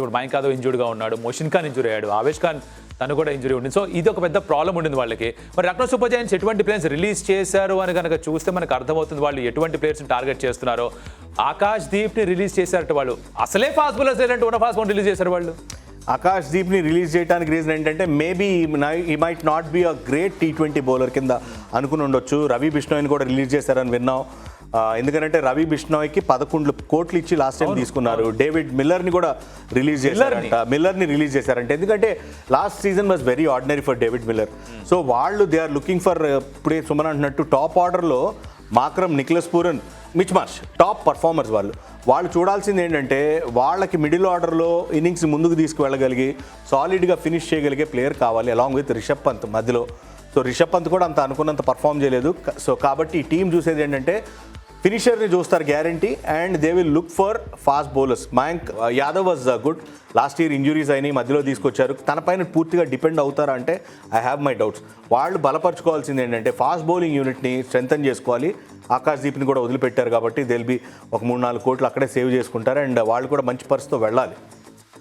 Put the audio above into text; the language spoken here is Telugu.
ఇప్పుడు మయంక్ యాదవ్ ఇంజూర్డ్గా ఉన్నాడు మోషన్ ఖాన్ ఇంజూరీ అయ్యాడు ఆవేష్ ఖాన్ తను కూడా ఇంజురీ ఉంది సో ఇది ఒక పెద్ద ప్రాబ్లం ఉండింది వాళ్ళకి. మరి రక్న సూపర్ జైన్స్ ఎటువంటి ప్లేయర్స్ రిలీజ్ చేశారు అని కనుక చూస్తే మనకు అర్థమవుతుంది వాళ్ళు ఎటువంటి ప్లేయర్స్ని టార్గెట్ చేస్తున్నారో. ఆకాష్ దీప్ని రిలీజ్ చేశారట వాళ్ళు. అసలే ఫాస్ట్ బౌలర్స్ లేదంటే ఉన్న ఫాస్ట్ బౌలర్ రిలీజ్ చేశారు వాళ్ళు. ఆకాష్ దీప్ని రిలీజ్ చేయడానికి రీజన్ ఏంటంటే మేబీ ఈ might not be a great T twenty bowler కింద అనుకుని ఉండొచ్చు. రవి బిష్ణోయిని కూడా రిలీజ్ చేశారని విన్నాం. ఎందుకంటే రవి బిష్ణోయ్కి పదకొండు కోట్లు ఇచ్చి లాస్ట్ టైం తీసుకున్నారు. డేవిడ్ మిల్లర్ని కూడా రిలీజ్ చేశారంట. మిల్లర్ని? రిలీజ్ చేశారంట. ఎందుకంటే last season was very ordinary for David Miller. So వాళ్ళు దే ఆర్ లుకింగ్ ఫర్ ఇప్పుడే సుమన్ అంటున్నట్టు టాప్ ఆర్డర్లో Markram Nicholas Pooran Mitch Marsh top performers వాళ్ళు. వాళ్ళు చూడాల్సింది ఏంటంటే వాళ్ళకి మిడిల్ ఆర్డర్లో ఇన్నింగ్స్ ముందుకు తీసుకువెళ్ళగలిగి సాలిడ్గా ఫినిష్ చేయగలిగే ప్లేయర్ కావాలి అలాంగ్ విత్ రిషబ్ పంత్ మధ్యలో. సో రిషబ్ పంత్ కూడా అంత అనుకున్నంత పర్ఫామ్ చేయలేదు. సో కాబట్టి ఈ టీం చూసేది ఏంటంటే ఫినిషర్ని చూస్తారు guarantee and they will look for fast bowlers Mayank uh, Yadav was good last year injuries అయినాయి మధ్యలో తీసుకొచ్చారు. తన పైన పూర్తిగా డిపెండ్ అవుతారా అంటే ఐ హ్యావ్ మై డౌట్స్ వాళ్ళు బలపరచుకోవాల్సింది ఏంటంటే ఫాస్ట్ బౌలింగ్ యూనిట్ని స్ట్రెంగ్తన్ చేసుకోవాలి. ఆకాష్ దీప్ని కూడా వదిలిపెట్టారు కాబట్టి దిల్ బి ఒక మూడు నాలుగు కోట్లు అక్కడే సేవ్ చేసుకుంటారు. అండ్ వాళ్ళు కూడా మంచి పరిస్థితితో వెళ్ళాలి.